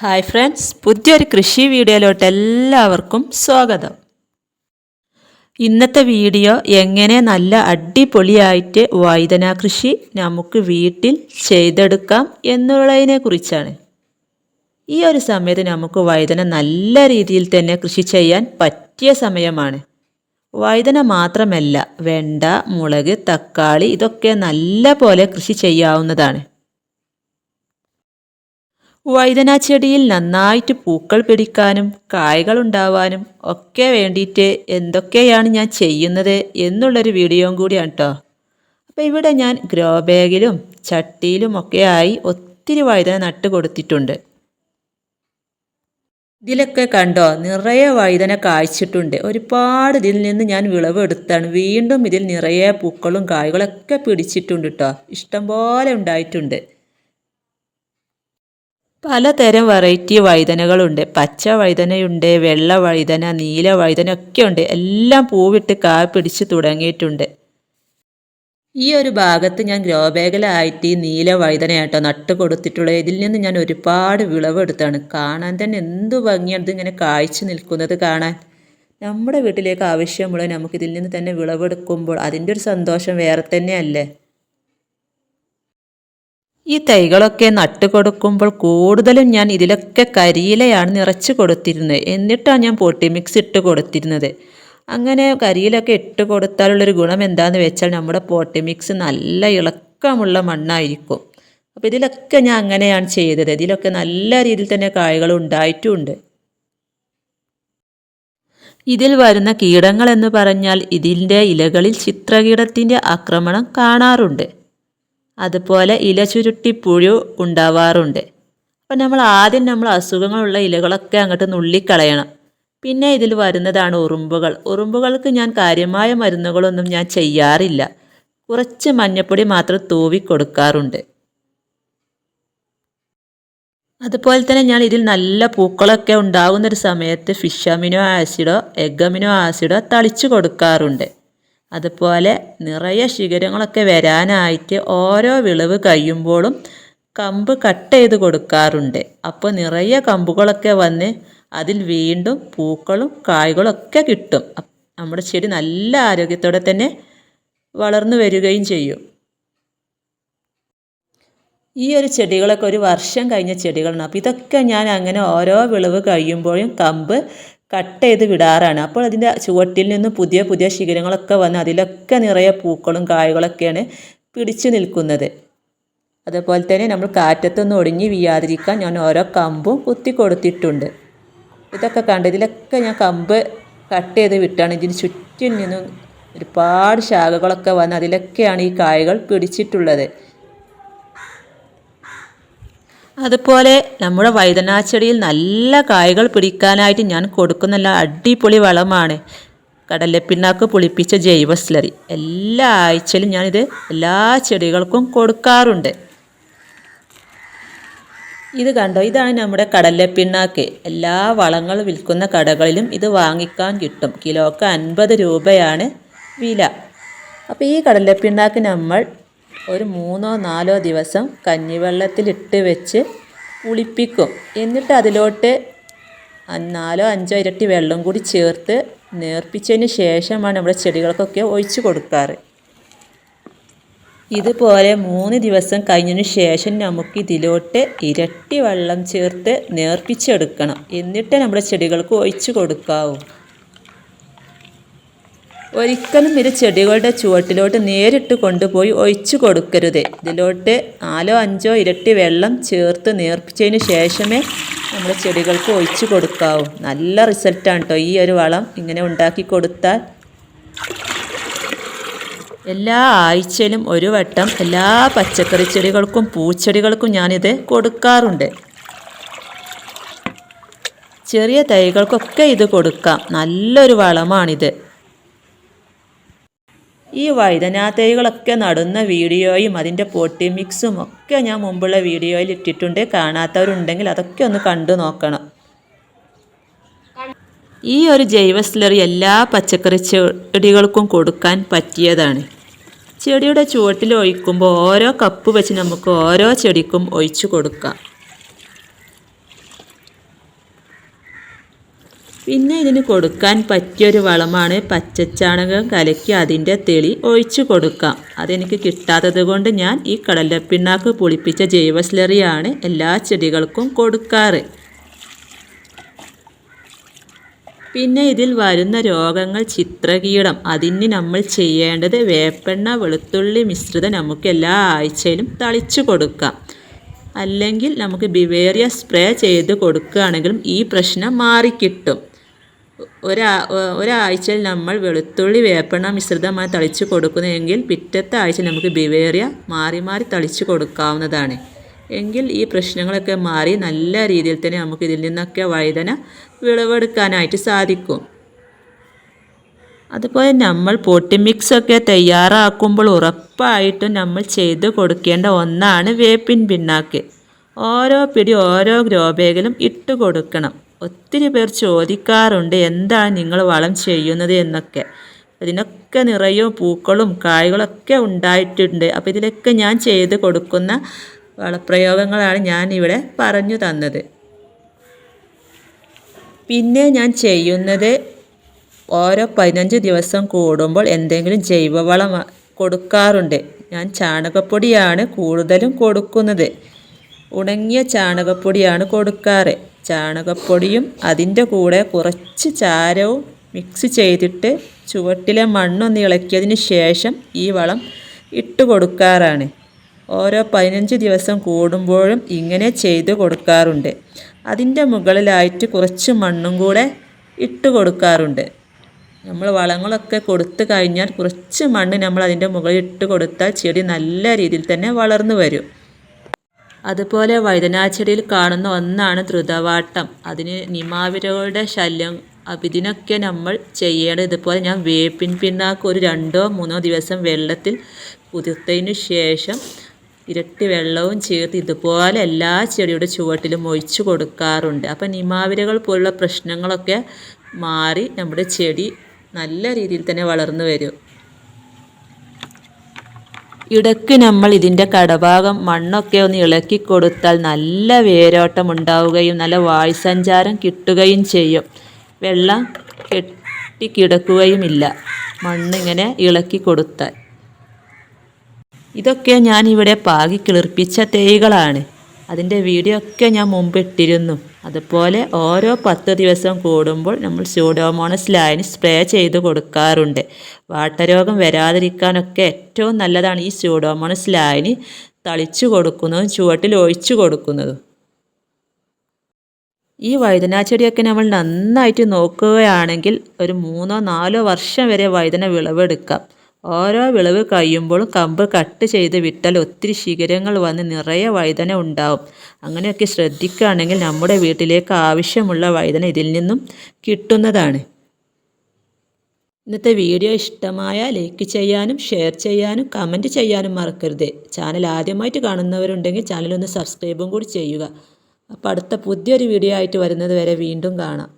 Hi friends പുതിയൊരു കൃഷി വീഡിയോയിലോട്ട് എല്ലാവർക്കും സ്വാഗതം. ഇന്നത്തെ വീഡിയോ എങ്ങനെ നല്ല അടിപൊളിയായിട്ട് വൈതന കൃഷി നമുക്ക് വീട്ടിൽ ചെയ്തെടുക്കാം എന്നുള്ളതിനെ കുറിച്ചാണ്. ഈ ഒരു സമയത്ത് നമുക്ക് വൈതന നല്ല രീതിയിൽ തന്നെ കൃഷി ചെയ്യാൻ പറ്റിയ സമയമാണ്. വൈതന മാത്രമല്ല വെണ്ട മുളക് തക്കാളി ഇതൊക്കെ നല്ല പോലെ കൃഷി ചെയ്യാവുന്നതാണ്. വഴുതന ചെടിയിൽ നന്നായിട്ട് പൂക്കൾ പിടിക്കാനും കായകൾ ഉണ്ടാവാനും ഒക്കെ വേണ്ടിയിട്ട് എന്തൊക്കെയാണ് ഞാൻ ചെയ്യുന്നത് എന്നുള്ളൊരു വീഡിയോയും കൂടിയാണ് കേട്ടോ അപ്പോൾ ഇവിടെ ഞാൻ ഗ്രോ ബാഗിലും ചട്ടിയിലും ഒക്കെ ആയി ഒത്തിരി വഴുതന നട്ട് കൊടുത്തിട്ടുണ്ട്. ഇതിലൊക്കെ കണ്ടോ നിറയെ വഴുതന കായ്ച്ചിട്ടുണ്ട്. ഒരുപാട് ഇതിൽ നിന്ന് ഞാൻ വിളവ് എടുത്താണ് വീണ്ടും ഇതിൽ നിറയെ പൂക്കളും കായ്കളൊക്കെ പിടിച്ചിട്ടുണ്ട് കേട്ടോ ഇഷ്ടംപോലെ ഉണ്ടായിട്ടുണ്ട്. പലതരം വെറൈറ്റി വഴുതനകളുണ്ട്. പച്ച വഴുതനയുണ്ട് വെള്ള വഴുതന നീല വഴുതന ഒക്കെ ഉണ്ട് എല്ലാം പൂവിട്ട് കാ പിടിച്ച് തുടങ്ങിയിട്ടുണ്ട്. ഈ ഒരു ഭാഗത്ത് ഞാൻ ഗ്രോ ബാഗിലായിട്ട് ഈ നീല വഴുതനയാട്ടോ നട്ട് കൊടുത്തിട്ടുള്ളത്. ഇതിൽ നിന്ന് ഞാൻ ഒരുപാട് വിളവെടുത്താണ് കാണാൻ തന്നെ എന്ത് ഭംഗിയാണ് ഇങ്ങനെ കാഴ്ച നിൽക്കുന്നത് കാണാൻ. നമ്മുടെ വീട്ടിലേക്ക് ആവശ്യമുള്ള നമുക്കിതിൽ നിന്ന് തന്നെ വിളവെടുക്കുമ്പോൾ അതിന്റെ ഒരു സന്തോഷം വേറെ തന്നെയല്ലേ? ഈ തൈകളൊക്കെ നട്ട് കൊടുക്കുമ്പോൾ കൂടുതലും ഞാൻ ഇതിലൊക്കെ കരിയിലയാണ് നിറച്ച് കൊടുത്തിരുന്നത്. എന്നിട്ടാണ് ഞാൻ പൊട്ടി മിക്സ് ഇട്ട് കൊടുത്തിരുന്നത്. അങ്ങനെ കരിയിലൊക്കെ ഇട്ട് കൊടുത്താലുള്ളൊരു ഗുണം എന്താണെന്ന് വെച്ചാൽ നമ്മുടെ പോട്ടി മിക്സ് നല്ല ഇളക്കമുള്ള മണ്ണായിരിക്കും. അപ്പോൾ ഇതിലൊക്കെ ഞാൻ അങ്ങനെയാണ് ചെയ്തത്. ഇതിലൊക്കെ നല്ല രീതിയിൽ തന്നെ കായകൾ ഉണ്ടായിട്ടുമുണ്ട് ഇതിൽ വരുന്ന കീടങ്ങൾ എന്ന് പറഞ്ഞാൽ ഇതിന്റെ ഇലകളിൽ ചിത്രകീടത്തിന്റെ ആക്രമണം കാണാറുണ്ട്. അതുപോലെ ഇല ചുരുട്ടി പുഴു ഉണ്ടാവാറുണ്ട്. അപ്പം നമ്മൾ ആദ്യം നമ്മൾ അസുഖങ്ങളുള്ള ഇലകളൊക്കെ അങ്ങോട്ട് നുള്ളിക്കളയണം. പിന്നെ ഇതിൽ വരുന്നതാണ് ഉറുമ്പുകൾ. ഉറുമ്പുകൾക്ക് ഞാൻ കാര്യമായ മരുന്നുകളൊന്നും ഞാൻ ചെയ്യാറില്ല. കുറച്ച് മഞ്ഞപ്പൊടി മാത്രം തൂവി കൊടുക്കാറുണ്ട്. അതുപോലെ തന്നെ ഞാൻ ഇതിൽ നല്ല പൂക്കളൊക്കെ ഉണ്ടാകുന്നൊരു സമയത്ത് ഫിഷ് അമിനോ ആസിഡോ എഗ് അമിനോ ആസിഡോ തളിച്ചു കൊടുക്കാറുണ്ട്. അതുപോലെ നിറയെ ശിഖരങ്ങളൊക്കെ വരാനായിട്ട് ഓരോ വിളവ് കഴിയുമ്പോഴും കമ്പ് കട്ട് ചെയ്ത് കൊടുക്കാറുണ്ട്. അപ്പോൾ നിറയെ കമ്പുകളൊക്കെ വന്ന് അതിൽ വീണ്ടും പൂക്കളും കായ്കളൊക്കെ കിട്ടും. നമ്മുടെ ചെടി നല്ല ആരോഗ്യത്തോടെ തന്നെ വളർന്നു വരികയും ചെയ്യും. ഈ ഒരു ചെടികളൊക്കെ ഒരു വർഷം കഴിഞ്ഞ ചെടികളാണ്. അപ്പോൾ ഇതൊക്കെ ഞാൻ അങ്ങനെ ഓരോ വിളവ് കഴിയുമ്പോഴും കമ്പ് കട്ട് ചെയ്ത് വിടാറാണ്. അപ്പോൾ അതിന്റെ ചുവട്ടിൽ നിന്ന് പുതിയ പുതിയ ശിഖരങ്ങളൊക്കെ വന്ന് അതിലൊക്കെ നിറയെ പൂക്കളും കായകളൊക്കെയാണ് പിടിച്ചു നിൽക്കുന്നത്. അതുപോലെ തന്നെ നമ്മൾ കാറ്റത്തൊന്നും ഒടിഞ്ഞ് വീയാതിരിക്കാൻ ഞാൻ ഓരോ കമ്പും കുത്തി കൊടുത്തിട്ടുണ്ട്. ഇതൊക്കെ കണ്ട് ഇതിലൊക്കെ ഞാൻ കമ്പ് കട്ട് ചെയ്ത് വിട്ടാണ്. ഇതിന് ചുറ്റിൽ നിന്നും ഒരുപാട് ശാഖകളൊക്കെ വന്ന് അതിലൊക്കെയാണ് ഈ കായകൾ പിടിച്ചിട്ടുള്ളത്. അതുപോലെ നമ്മുടെ വൈതനാച്ചെടിയിൽ നല്ല കായകൾ പിടിക്കാനായിട്ട് ഞാൻ കൊടുക്കുന്ന അടിപൊളി വളമാണ്. കടലപ്പിണ്ണാക്ക് പുളിപ്പിച്ച ജൈവ സ്ലറി എല്ലാ ആഴ്ചയിലും ഞാനിത് എല്ലാ ചെടികൾക്കും കൊടുക്കാറുണ്ട്. ഇത് കണ്ടോ? ഇതാണ് നമ്മുടെ കടലപ്പിണ്ണാക്ക്. എല്ലാ വളങ്ങൾ വിൽക്കുന്ന കടകളിലും ഇത് വാങ്ങിക്കാൻ കിട്ടും. കിലോക്ക് അൻപത് രൂപയാണ് വില. അപ്പോൾ ഈ കടലപ്പിണ്ണാക്ക് നമ്മൾ ഒരു മൂന്നോ നാലോ ദിവസം കഞ്ഞിവെള്ളത്തിലിട്ട് വെച്ച് പുളിപ്പിക്കും. എന്നിട്ട് അതിലോട്ട് നാലോ അഞ്ചോ ഇരട്ടി വെള്ളം കൂടി ചേർത്ത് നേർപ്പിച്ചതിന് ശേഷമാണ് നമ്മുടെ ചെടികൾക്കൊക്കെ ഒഴിച്ചു കൊടുക്കാറ്. ഇതുപോലെ മൂന്ന് ദിവസം കഴിഞ്ഞതിന് ശേഷം നമുക്ക് ഇതിലോട്ട് ഇരട്ടി വെള്ളം ചേർത്ത് നേർപ്പിച്ചെടുക്കണം. എന്നിട്ട് നമ്മുടെ ചെടികൾക്ക് ഒഴിച്ചു കൊടുക്കാവൂ. ഒരിക്കലും ഇത് ചെടികളുടെ ചുവട്ടിലോട്ട് നേരിട്ട് കൊണ്ടുപോയി ഒഴിച്ചു കൊടുക്കരുത്. ഇതിലോട്ട് നാലോ അഞ്ചോ ഇരട്ടി വെള്ളം ചേർത്ത് നേർപ്പിച്ചതിന് ശേഷമേ നമ്മൾ ചെടികൾക്ക് ഒഴിച്ചു കൊടുക്കാവൂ. നല്ല റിസൾട്ടാണ് കേട്ടോ ഈ ഒരു വളം ഇങ്ങനെ ഉണ്ടാക്കി കൊടുത്താൽ. എല്ലാ ആഴ്ചയിലും ഒരു വട്ടം എല്ലാ പച്ചക്കറി ചെടികൾക്കും പൂച്ചെടികൾക്കും ഞാനിത് കൊടുക്കാറുണ്ട്. ചെറിയ തൈകൾക്കൊക്കെ ഇത് കൊടുക്കാം. നല്ലൊരു വളമാണിത്. ഈ വഴുതനാ തൈകളൊക്കെ നടുന്ന വീഡിയോയും അതിന്റെ പോട്ടി മിക്സും ഒക്കെ ഞാൻ മുമ്പുള്ള വീഡിയോയിൽ ഇട്ടിട്ടുണ്ട്. കാണാത്തവരുണ്ടെങ്കിൽ അതൊക്കെ ഒന്ന് കണ്ടു നോക്കണം. ഈ ഒരു ജൈവ സ്ലറി എല്ലാ പച്ചക്കറി ചെടികൾക്കും കൊടുക്കാൻ പറ്റിയതാണ്. ചെടിയുടെ ചുവട്ടിൽ ഒഴിക്കുമ്പോൾ ഓരോ കപ്പ് വെച്ച് നമുക്ക് ഓരോ ചെടിക്കും ഒഴിച്ചു കൊടുക്കാം. പിന്നെ ഇതിന് കൊടുക്കാൻ പറ്റിയൊരു വളമാണ് പച്ചച്ചാണകം. കലക്കി അതിന്റെ തെളി ഒഴിച്ചു കൊടുക്കാം. അതെനിക്ക് കിട്ടാത്തത് കൊണ്ട് ഞാൻ ഈ കടലപ്പിണ്ണാക്ക് പുളിപ്പിച്ച ജൈവ സ്ലറിയാണ് എല്ലാ ചെടികൾക്കും കൊടുക്കാറ്. പിന്നെ ഇതിൽ വരുന്ന രോഗങ്ങൾ ചിത്രകീടം. അതിന് നമ്മൾ ചെയ്യേണ്ടത് വേപ്പെണ്ണ വെളുത്തുള്ളി മിശ്രിതം നമുക്ക് എല്ലാ ആഴ്ചയിലും തളിച്ചു കൊടുക്കാം. അല്ലെങ്കിൽ നമുക്ക് ബിവേറിയ സ്പ്രേ ചെയ്ത് കൊടുക്കുകയാണെങ്കിലും ഈ പ്രശ്നം മാറിക്കിട്ടും. ഒരാ ഒരാഴ്ചയിൽ നമ്മൾ വെളുത്തുള്ളി വേപ്പെണ്ണ മിശ്രിതമായി തളിച്ച് കൊടുക്കുന്നതെങ്കിൽ പിറ്റത്തെ ആഴ്ച നമുക്ക് ബിവേറിയ മാറി മാറി തളിച്ച് കൊടുക്കാവുന്നതാണ്. എങ്കിൽ ഈ പ്രശ്നങ്ങളൊക്കെ മാറി നല്ല രീതിയിൽ തന്നെ നമുക്ക് ഇതിൽ നിന്നൊക്കെ വഴുതന വിളവെടുക്കാനായിട്ട് സാധിക്കും. അതുപോലെ നമ്മൾ പൊട്ടി മിക്സൊക്കെ തയ്യാറാക്കുമ്പോൾ ഉറപ്പായിട്ടും നമ്മൾ ചെയ്ത് കൊടുക്കേണ്ട ഒന്നാണ് വേപ്പിൻ പിണ്ണാക്ക്. ഓരോ പിടി ഓരോ ഗ്രോ ബാഗിലും ഇട്ട് കൊടുക്കണം. ഒത്തിരി പേർ ചോദിക്കാറുണ്ട് എന്താണ് നിങ്ങൾ വളം ചെയ്യുന്നത്? എന്നൊക്കെ. ഇതിനൊക്കെ നിറയും പൂക്കളും കായ്കളൊക്കെ ഉണ്ടായിട്ടുണ്ട്. അപ്പോൾ ഇതിലൊക്കെ ഞാൻ ചെയ്ത് കൊടുക്കുന്ന വളപ്രയോഗങ്ങളാണ് ഞാൻ ഇവിടെ പറഞ്ഞു തന്നത്. പിന്നെ ഞാൻ ചെയ്യുന്നത് ഓരോ പതിനഞ്ച് ദിവസം കൂടുമ്പോൾ എന്തെങ്കിലും ജൈവവളം കൊടുക്കാറുണ്ട്. ഞാൻ ചാണകപ്പൊടിയാണ് കൂടുതലും കൊടുക്കുന്നത്. ഉണങ്ങിയ ചാണകപ്പൊടിയാണ് കൊടുക്കാറ്. ചാണകപ്പൊടിയും അതിന്റെ കൂടെ കുറച്ച് ചാരവും മിക്സ് ചെയ്തിട്ട് ചുവട്ടിലെ മണ്ണൊന്ന് ഇളക്കിയതിന് ശേഷം ഈ വളം ഇട്ട് കൊടുക്കാറാണ്. ഓരോ പതിനഞ്ച് ദിവസം കൂടുമ്പോഴും ഇങ്ങനെ ചെയ്ത് കൊടുക്കാറുണ്ട്. അതിന്റെ മുകളിലായിട്ട് കുറച്ച് മണ്ണും കൂടെ ഇട്ട് കൊടുക്കാറുണ്ട്. നമ്മൾ വളങ്ങളൊക്കെ കൊടുത്തു കഴിഞ്ഞാൽ കുറച്ച് മണ്ണ് നമ്മൾ അതിന്റെ മുകളിൽ ഇട്ട് കൊടുത്താൽ ചെടി നല്ല രീതിയിൽ തന്നെ വളർന്നു വരും. അതുപോലെ വഴുതനാച്ചെടിയിൽ കാണുന്ന ഒന്നാണ് ദ്രുതവാട്ടം. അതിന് നിമാവിരകളുടെ ശല്യം ഇതിനൊക്കെ നമ്മൾ ചെയ്യേണ്ടത് ഇതുപോലെ ഞാൻ വേപ്പിൻ പിണ്ണാക്ക് ഒരു രണ്ടോ മൂന്നോ ദിവസം വെള്ളത്തിൽ കുതിർത്തതിന് ശേഷം ഇരട്ടി വെള്ളവും ചേർത്ത് ഇതുപോലെ എല്ലാ ചെടിയുടെ ചുവട്ടിലും ഒഴിച്ചു കൊടുക്കാറുണ്ട്. അപ്പം നിമാവിരകൾ പോലുള്ള പ്രശ്നങ്ങളൊക്കെ മാറി നമ്മുടെ ചെടി നല്ല രീതിയിൽ തന്നെ വളർന്നു വരും. ഇടയ്ക്ക് നമ്മൾ ഇതിന്റെ കടഭാഗം മണ്ണൊക്കെ ഒന്ന് ഇളക്കി കൊടുത്താൽ നല്ല വേരോട്ടം ഉണ്ടാവുകയും നല്ല വായുസഞ്ചാരം കിട്ടുകയും ചെയ്യും. വെള്ളം കെട്ടിക്കിടക്കുകയുമില്ല മണ്ണിങ്ങനെ ഇളക്കി കൊടുത്താൽ. ഇതൊക്കെ ഞാൻ ഇവിടെ പാകി കിളിർപ്പിച്ച തേയികളാണ്. അതിന്റെ വീഡിയോ ഒക്കെ ഞാൻ മുമ്പ് ഇട്ടിരുന്നു. അതുപോലെ ഓരോ പത്ത് ദിവസം കൂടുമ്പോൾ നമ്മൾ സ്യൂഡോമോണസ് ലൈൻ സ്പ്രേ ചെയ്ത് കൊടുക്കാറുണ്ട്. വാട്ടരോഗം വരാതിരിക്കാനൊക്കെ ഏറ്റവും നല്ലതാണ് ഈ സ്യൂഡോമോണസ് ലൈന് തളിച്ചു കൊടുക്കുന്നതും ചുവട്ടിൽ ഒഴിച്ചു കൊടുക്കുന്നതും. ഈ വഴുതന ചെടിയൊക്കെ നമ്മൾ നന്നായിട്ട് നോക്കുകയാണെങ്കിൽ ഒരു മൂന്നോ നാലോ വർഷം വരെ വഴുതന വിളവെടുക്കാം. ഓരോ വിളവ് കഴിയുമ്പോഴും കമ്പ് കട്ട് ചെയ്ത് വിട്ടാൽ ഒത്തിരി ശിഖരങ്ങൾ വന്ന് നിറയെ വഴുതന ഉണ്ടാവും. അങ്ങനെയൊക്കെ ശ്രദ്ധിക്കുകയാണെങ്കിൽ നമ്മുടെ വീട്ടിലേക്ക് ആവശ്യമുള്ള വഴുതന ഇതിൽ നിന്നും കിട്ടുന്നതാണ്. ഇന്നത്തെ വീഡിയോ ഇഷ്ടമായ ലൈക്ക് ചെയ്യാനും ഷെയർ ചെയ്യാനും കമന്റ് ചെയ്യാനും മറക്കരുത്. ചാനൽ ആദ്യമായിട്ട് കാണുന്നവരുണ്ടെങ്കിൽ ചാനലൊന്ന് സബ്സ്ക്രൈബും കൂടി ചെയ്യുക. അപ്പോൾ അടുത്ത പുതിയൊരു വീഡിയോ ആയിട്ട് വരുന്നത് വരെ വീണ്ടും കാണാം.